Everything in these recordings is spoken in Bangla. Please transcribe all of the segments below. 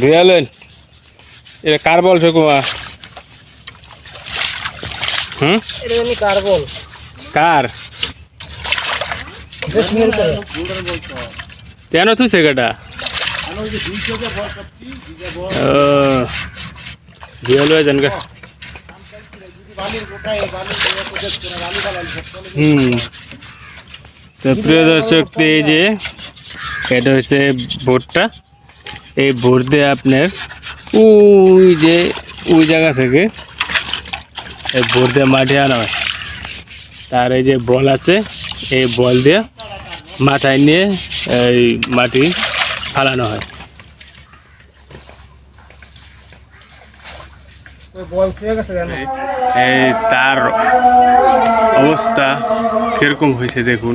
ধুয়ালেন এটা কার বলছো কুমা? হুম? কার বল? কার? কেন তুই সেগাটা ধুয়ালো জানগা হুম। তো প্রিয় দর্শক এই যে এটা হচ্ছে ভোটটা এই ভোট দিয়ে আপনার ওই যে ওই জায়গা থেকে এই ভোট দিয়ে মাঠে আনা হয়। তার এই যে বল আছে এই বল দিয়ে মাথায় নিয়ে এই মাটি ফালানো হয়। এই তার অবস্থা কীরকম হয়েছে দেখুন।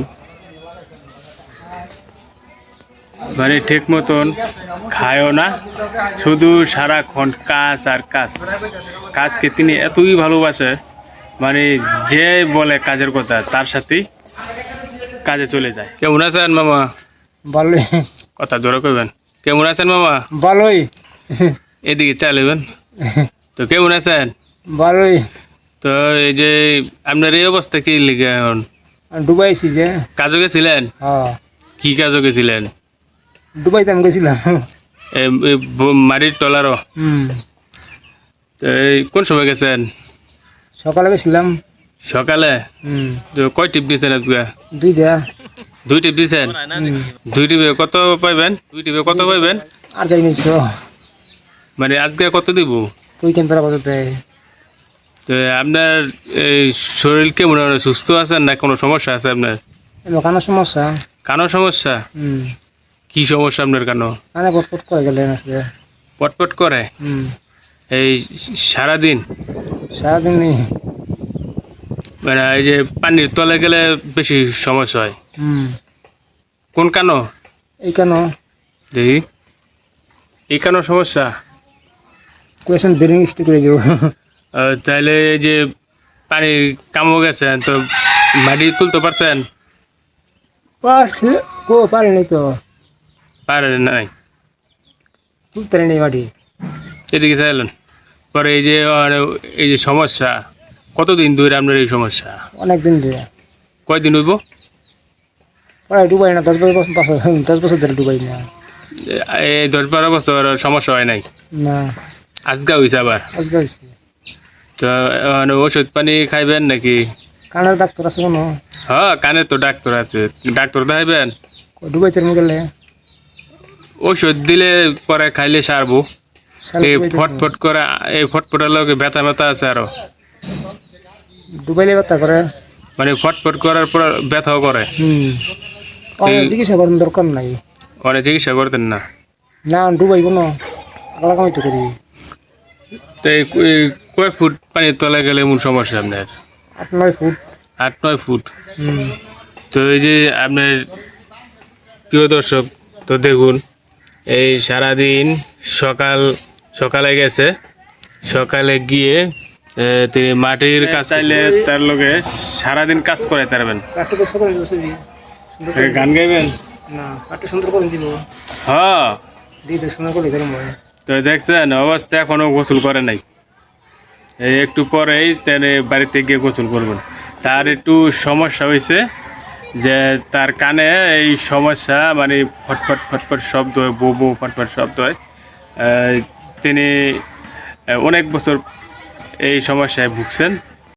মানে ঠিক মতন খায়ও না। শুধু সারাক্ষণ কাজ আর কাজ। কাজকে তিনি এতই ভালোবাসে মানে যে বলে কাজের কথা তার সাথেই কাজে চলে যায়। কেমন আছেন মামা? ভালোই। কথা জোরে করবেন কেমন আছেন মামা? ভালোই। এদিকে চালাবেন তো কেমন আছেন? ভালোই। তো এই যে আপনার এই অবস্থা কি লিখে এখন? ডুবাইছি যে। কাজও গেছিলেন? হ্যাঁ। কি কাজও গেছিলেন? ডুবাইতে আমি গেছিলাম। মাটির টলারও কোন সময় গেছেন? সকালে গেছিলাম। সকালে? তো কয় টিপ দিয়েছেন আজকে? দুইটা। দুই টিপ দিয়েছেন দুই টিপে কত পাইবেন? দুই টিপে কত পাইবেন? আর যাই মানে আজকে কত দিব? তুই কেন তারা বাজাতে তো আপনার এই শরীর কেমন? সুস্থ আছেন না কোনো সমস্যা আছে আপনার? কানো সমস্যা। কানো সমস্যা? হুম। কি সমস্যা আপনার কেন? কানে পটপট করে গেলে আজকে পটপট করে? হুম। এই সারাদিন? সারাদিন মানে এই যে পানির তলে গেলে বেশি সমস্যা হয়। হুম। কোন কানো? এই কেন? দেখি এই কানো সমস্যা? কোয়েশন বেরিং স্টি করে যাব তাহলে এই যে পানির কামও গেছেন তো মাটি তুলতে পারছেন? পারছে কো পারিনি তো। পারেন নাই। তুলতে নেই মাটি। এদিকে চাইলেন। পরে এই যে এই যে সমস্যা কতদিন ধরে আপনার এই সমস্যা? অনেক দিন ধরে। কয়দিন হইব? প্রায় ডুবাই না দশ বছর বছর দশ বছর ধরে ডুবাই না। এই দশ বারো বছর সমস্যা হয় নাই? না। আজকা হয়েছে আবার? আজকে হয়েছে তো ওষুধ পানি খাইবেন নাকি? কানের ডাক্তার আছে কোনো? হ্যাঁ কানের তো ডাক্তার আছে। ডাক্তার দেখাইবেন? ডুবাইতে গেলে। ওষুধ দিলে পরে খাইলে সারবো। এই ফটফট করে এই ফটফটের লোকে ব্যথা ব্যথা আছে আরও। ডুবাইলে ব্যথা করে। মানে ফটফট করার পর ব্যথাও করে। চিকিৎসা করার দরকার নাই। অনেক চিকিৎসা করতেন না। না ডুবাই কোনো কামাই তো করি। তো কয় ফুট পানির তলায় গেলে এমন সমস্যা আপনার? আট নয় ফুট। আট নয় ফুট। তো এই যে আপনার প্রিয় দর্শক তো দেখুন এই সারাদিন সকাল সকালে গেছে। সকালে গিয়ে তিনি মাটির কাজ চাইলে তার লগে সারাদিন কাজ করে পারবেন কাটু তো সকলে বসবি সুন্দর করে- গান গাইবেন? না কাটু সুন্দর করে দিব। হ্যাঁ। তো দেখছেন অবস্থা এখনও গোসল করে নাই। এই একটু পরেই তাহলে বাড়িতে গিয়ে গোসল করবেন। তার একটু সমস্যা হয়েছে যে তার কানে এই সমস্যা মানে ফটফট ফটফট শব্দ হয় বউ বউ ফটফট শব্দ হয়। তিনি অনেক বছর এই সমস্যায় ভুগছেন।